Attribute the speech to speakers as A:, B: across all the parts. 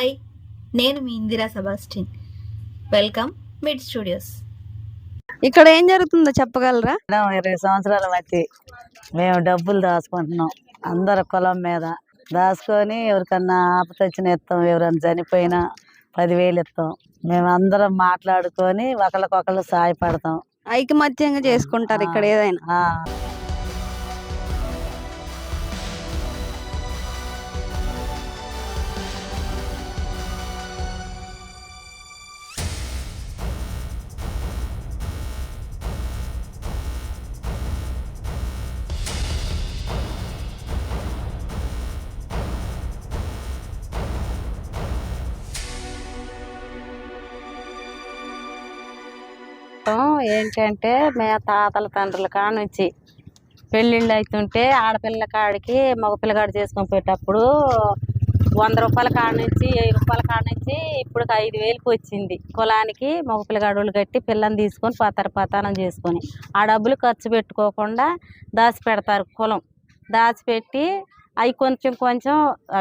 A: Hi నేను మీ Indira Sebastian. Welcome mid studios.
B: ఇక్కడ ఏం జరుగుతుందో చెప్పగలరా?
C: ఇరవై సంవత్సరాల మట్టి. మేము డబ్బులు దాచుకుంటున్నాం. అందరు కులం మీద. దాచుకొని ఎవరికన్నా ఆపత వచ్చిన ఇస్తాం. ఎవరైనా చనిపోయినా పదివేలు ఇస్తాం. మేము అందరం మాట్లాడుకొని ఒకరికొకరు సాయపడతాం.
B: ఐకమత్యంగా చేసుకుంటారు ఇక్కడ ఏదైనా.
C: ఆ, ఏంటంటే మే తాతల తండ్రుల కాడ నుంచి పెళ్ళిళ్ళు అవుతుంటే ఆడపిల్ల కాడికి మగ పిల్లగాడు చేసుకొని పెట్టేటప్పుడు వంద రూపాయల కాడ నుంచి వెయ్యి రూపాయల కాడ నుంచి ఇప్పుడు ఐదు వేలకు వచ్చింది. కులానికి మగ పిల్లగాడులు కట్టి పిల్లని తీసుకొని పతర పతానం చేసుకొని. ఆ డబ్బులు ఖర్చు పెట్టుకోకుండా దాచి పెడతారు కులం. దాచిపెట్టి అవి కొంచెం కొంచెం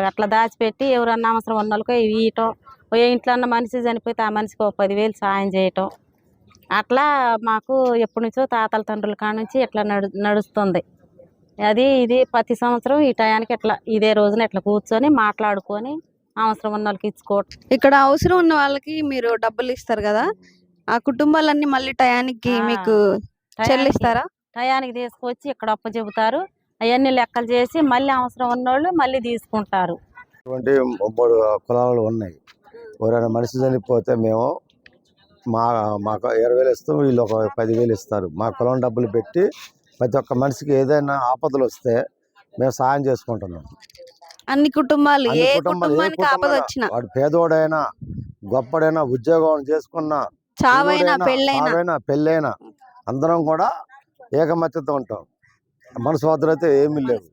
C: అట్లా దాచిపెట్టి ఎవరన్నా అవసరం ఉన్న వాళ్ళకి ఇవ్వటం ఏ ఇంట్లో అన్న మనిషి చనిపోతే ఆ మనిషికి ఒక పదివేలు సాయం చేయటం. అట్లా మాకు ఎప్పటి నుంచో తాతల తండ్రుల కాడ నుంచి ఇట్లా నడు నడుస్తుంది. అది ఇది ప్రతి సంవత్సరం ఈ టయానికి ఇట్లా ఇదే రోజున ఇట్లా కూర్చొని మాట్లాడుకొని అవసరం ఉన్న వాళ్ళకి ఇచ్చుకోవటం.
B: ఇక్కడ అవసరం ఉన్న వాళ్ళకి మీరు డబ్బులు ఇస్తారు కదా? ఆ కుటుంబాలన్నీ మళ్ళీ టయానికి మీకు
C: టయానికి-
B: చెల్లిస్తారా?
C: టయానికి తీసుకొచ్చి ఇక్కడ అప్ప చెబుతారు. అవన్నీ లెక్కలు చేసి మళ్ళీ అవసరం ఉన్నోళ్ళు మళ్ళీ తీసుకుంటారు.
D: మూడు కులాలు ఉన్నాయి. ఎవరైనా మనిషి చనిపోతే మేము మా మాకు ఇరవై వేలు ఇస్తాం వీళ్ళు ఒక పదివేలు ఇస్తారు. మా కులం డబ్బులు పెట్టి ప్రతి ఒక్క మనిషికి ఏదైనా ఆపదలు వస్తే మేము సాయం చేసుకుంటున్నాం.
B: అన్ని కుటుంబాలు ఏ కుటుంబానికి ఆపద వచ్చినా
D: వాడు పేదోడైనా గొప్పడైనా ఉద్యోగం చేసుకున్నా
B: చావైనా పెళ్ళైనా.
D: పెళ్ళైనా అందరం కూడా ఏకమత్యతో ఉంటాం. మనస్వాదులు అయితే ఏమీ లేవు.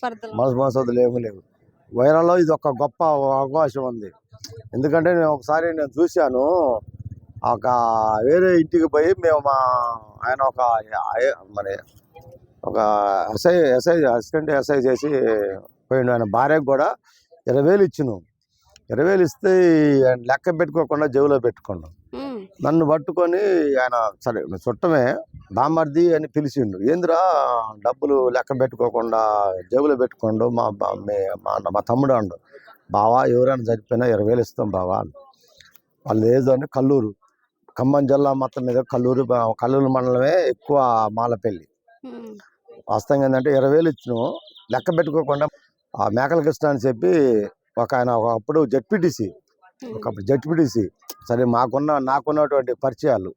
D: మనసు మనసోదులు ఏమీ లేవు. వైరాల్లో ఇది ఒక గొప్ప అవకాశం ఉంది. ఎందుకంటే నేను ఒకసారి నేను చూశాను ఒక వేరే ఇంటికి పోయి మేము మా ఆయన ఒక మరి ఒక ఎస్ఐ ఎస్ఐ అసిస్టెంట్ ఎస్ఐ చేసి పోయిండు. ఆయన భార్యకు కూడా ఇరవై వేలు ఇచ్చినాం. ఇరవై వేలు ఇస్తే ఆయన లెక్క పెట్టుకోకుండా జేబులో పెట్టుకున్నాం. నన్ను పట్టుకొని ఆయన సరే చుట్టమే బామర్ది అని పిలిచిండు. ఏందిరా డబ్బులు లెక్క పెట్టుకోకుండా జేబులో పెట్టుకోండు మా మే- తమ్ముడు అండు. బావా ఎవరైనా చనిపోయినా ఇరవై వేలు ఇస్తాం బావా. వాళ్ళు ఏదో అని కల్లూరు. ఖమ్మం జిల్లా మొత్తం మీద కల్లూరు కల్లూరు మండలమే ఎక్కువ మాలపల్లి. వాస్తవంగా ఏంటంటే ఇరవై వేలు ఇచ్చినాం. లెక్క పెట్టుకోకుండా ఆ మేకల కృష్ణ అని చెప్పి ఒక ఆయన ఒకప్పుడు జడ్పీటీసీ. ఒకప్పుడు జడ్పీటీసీ. సరే మాకున్న నాకున్నటువంటి పరిచయాలు.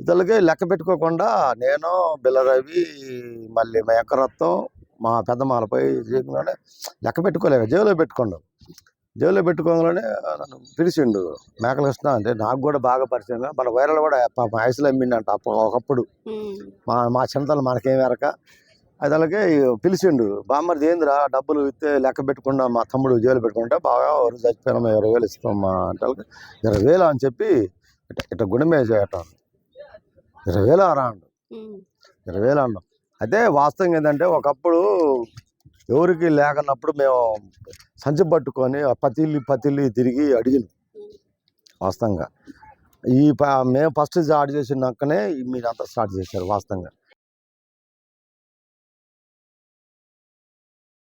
D: ఇతరులకి లెక్క పెట్టుకోకుండా నేను బిల్లరవి మళ్ళీ మా ఎక్కరత్తం మా పెద్దమాలపై జీవితంలోనే లెక్క పెట్టుకోలేక జేబులో పెట్టుకోండు జేబులో పెట్టుకోగానే నన్ను పిలిచిండు మేకల కృష్ణ అంటే నాకు కూడా బాగా పరిచయంగా మన వైరల్ కూడా పాపం ఐసులు అమ్మిండంట అప్పుడు ఒకప్పుడు. మా మా చిన్నతలు మనకేం ఎరక. అది అలాగే పిలిచిండు బామ్మర్ది ఏందిరా డబ్బులు ఇస్తే లెక్క పెట్టుకుండా మా తమ్ముడు జైలు పెట్టుకుంటే బాగా ఎవరు చచ్చిపోయినా ఇరవై వేలు ఇస్తాం మా అంటే ఇరవై వేలు? అని చెప్పి ఇట ఇట గుణమే చేయటం ఇరవై వేలు అరా అండు. ఇరవై వేలు అన్నాం అయితే వాస్తవం ఏంటంటే ఒకప్పుడు ఎవరికి లేకున్నప్పుడు మేము సంచి పట్టుకొని పతిల్లి పతిల్లి తిరిగి అడిగిన. వాస్తవంగా. ఈ ప మేము ఫస్ట్ స్టార్ట్ చేసినాకనే మీరంతా స్టార్ట్ చేశారు వాస్తవంగా.